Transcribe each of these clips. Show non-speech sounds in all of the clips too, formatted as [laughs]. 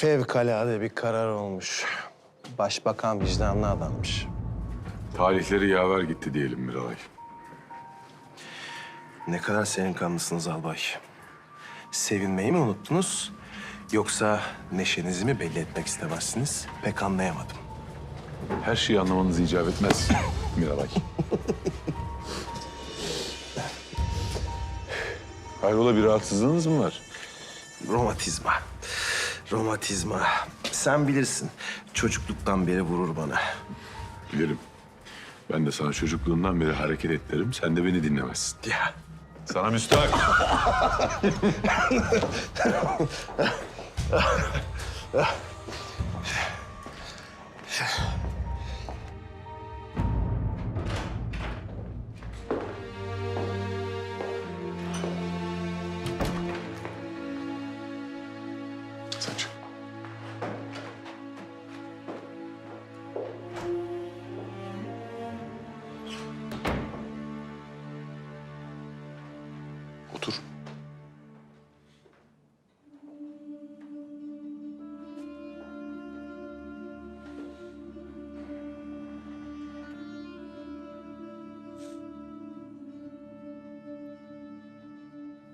Fevkalade bir karar olmuş. Başbakan vicdanlı adammış. Talihleri yaver gitti diyelim Miralay. Ne kadar senin kanlısınız albay. Sevinmeyi mi unuttunuz? Yoksa neşenizi mi belli etmek istemezsiniz? Pek anlayamadım. Her şeyi anlamanız icap etmez [laughs] Miralay. Hayrola bir rahatsızlığınız mı var? Romatizma. Romatizma. Sen bilirsin. Çocukluktan beri vurur bana. Bilirim. Ben de sana çocukluğundan beri hareket et derim. Sen de beni dinlemezsin. Ya. Sana müstahak. [laughs]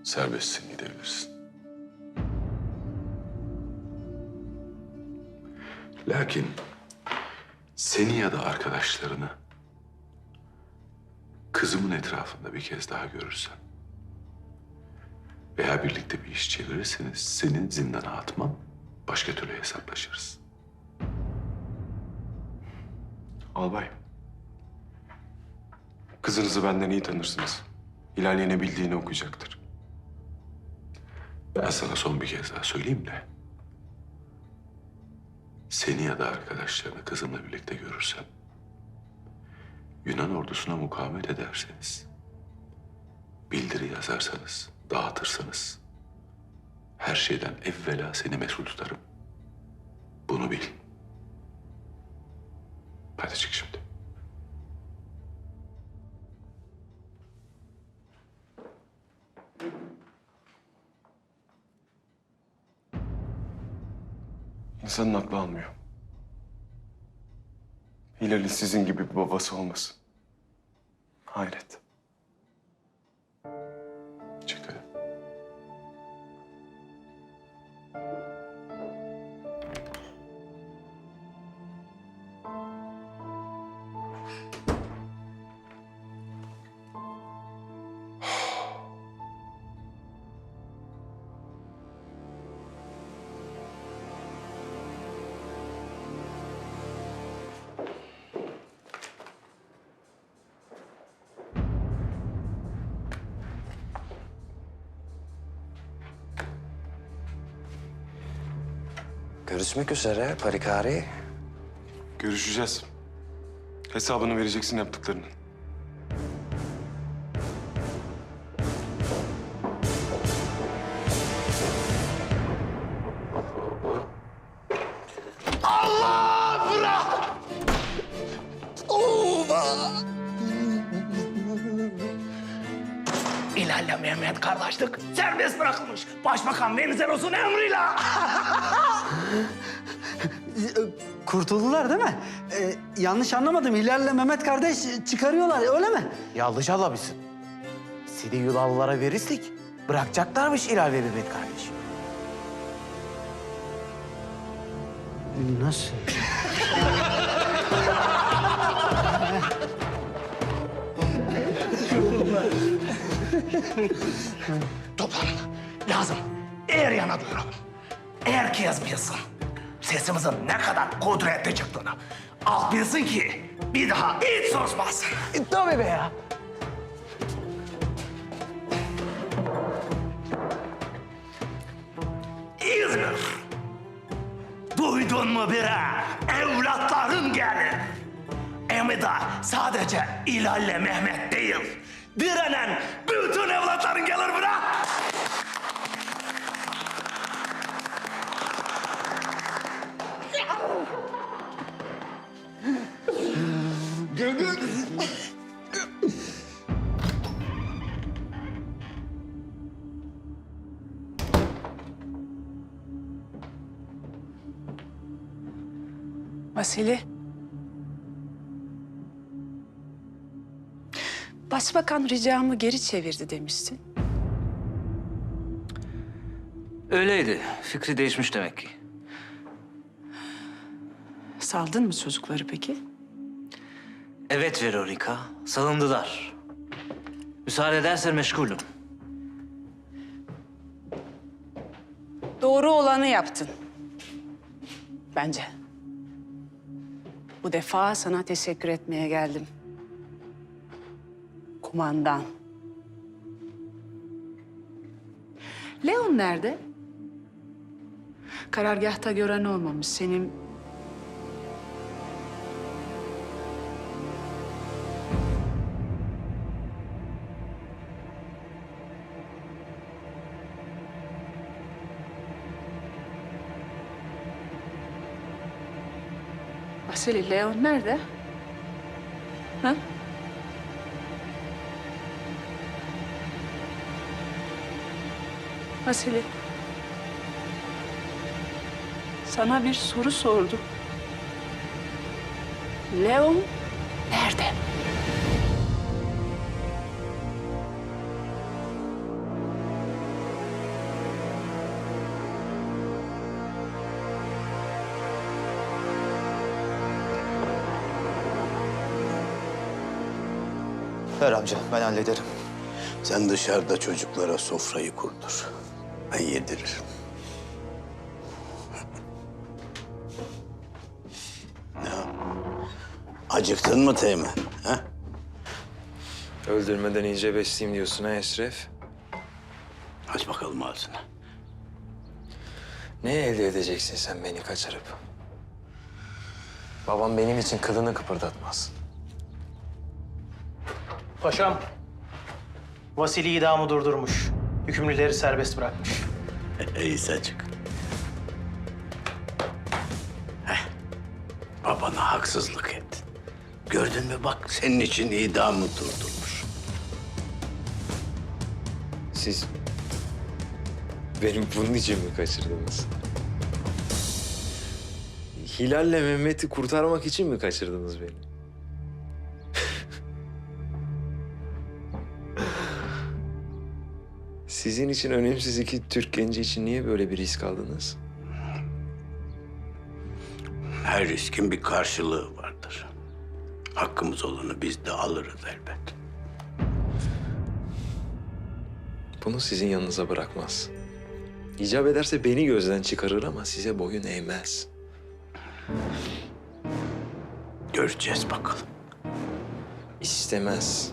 Serbestsin gidebilirsin. Lakin seni ya da arkadaşlarını kızımın etrafında bir kez daha görürsem veya birlikte bir iş çevirirseniz seni zindana atmam, başka türlü hesaplaşırız. Albay. Kızınızı benden iyi tanırsınız. İlerleyen ne bildiğini okuyacaktır. Ben sana son bir kez daha söyleyeyim de. Seni ya da arkadaşlarını kızımla birlikte görürsem... Yunan ordusuna mukavemet ederseniz... Bildiri yazarsanız, dağıtırsanız... Her şeyden evvela seni mesul tutarım. Bunu bil. Hadi çık şimdi. İnsanın aklı almıyor. Hilal'in sizin gibi bir babası olmasın. Hayret. Görüşmek üzere Parikari. Görüşeceğiz. Hesabını vereceksin yaptıklarının. İlerle Mehmet kardeşlik serbest bırakılmış. Başbakan Venizelos'un emriyle. [laughs] Kurtuldular değil mi? Ee, yanlış anlamadım. Hilal'le Mehmet kardeş çıkarıyorlar öyle mi? Yanlış anlamışsın. Seni Yunanlılara verirsek bırakacaklarmış İlal ve Mehmet kardeş. Nasıl? Toplanın. Lazım. Eğer yana duyuralım. Herkes bilsin. Sesimizin ne kadar kudretli çıktığını. Halk bilsin ki bir daha hiç susmasın. Tabii be ya. İzmir. Duydun mu bire? Evlatların gelir. Emi de sadece İlal'le Mehmet değil. Direnen bütün evlatların gelir bire. Vasili. Başbakan ricamı geri çevirdi demiştin. Öyleydi. Fikri değişmiş demek ki. Saldın mı çocukları peki? Evet Veronika, salındılar. Müsaade edersen meşgulüm. Doğru olanı yaptın. Bence. Bu defa sana teşekkür etmeye geldim. Kumandan. Leon nerede? Karargahta gören olmamış. Senin Vasili, Leon nerede? Ha? Vasili. Sana bir soru sordum. Leon nerede? Ver amca ben hallederim. Sen dışarıda çocuklara sofrayı kurdur. Ben yediririm. Ne? Acıktın mı Teğmen? Ha? Öldürmeden iyice besleyeyim diyorsun ha Eşref? Aç bakalım ağzını. Ne elde edeceksin sen beni kaçırıp? Babam benim için kılını kıpırdatmaz. Paşam, Vasili idamı durdurmuş. Hükümlüleri serbest bırakmış. İyi Selçuk. Heh. Babana haksızlık ettin. Gördün mü bak senin için idamı durdurmuş. Siz benim bunun için mi kaçırdınız? Hilal'le Mehmet'i kurtarmak için mi kaçırdınız beni? Sizin için önemsiz iki Türk genci için niye böyle bir risk aldınız? Her riskin bir karşılığı vardır. Hakkımız olanı biz de alırız elbet. Bunu sizin yanınıza bırakmaz. İcap ederse beni gözden çıkarır ama size boyun eğmez. Göreceğiz bakalım. İstemez.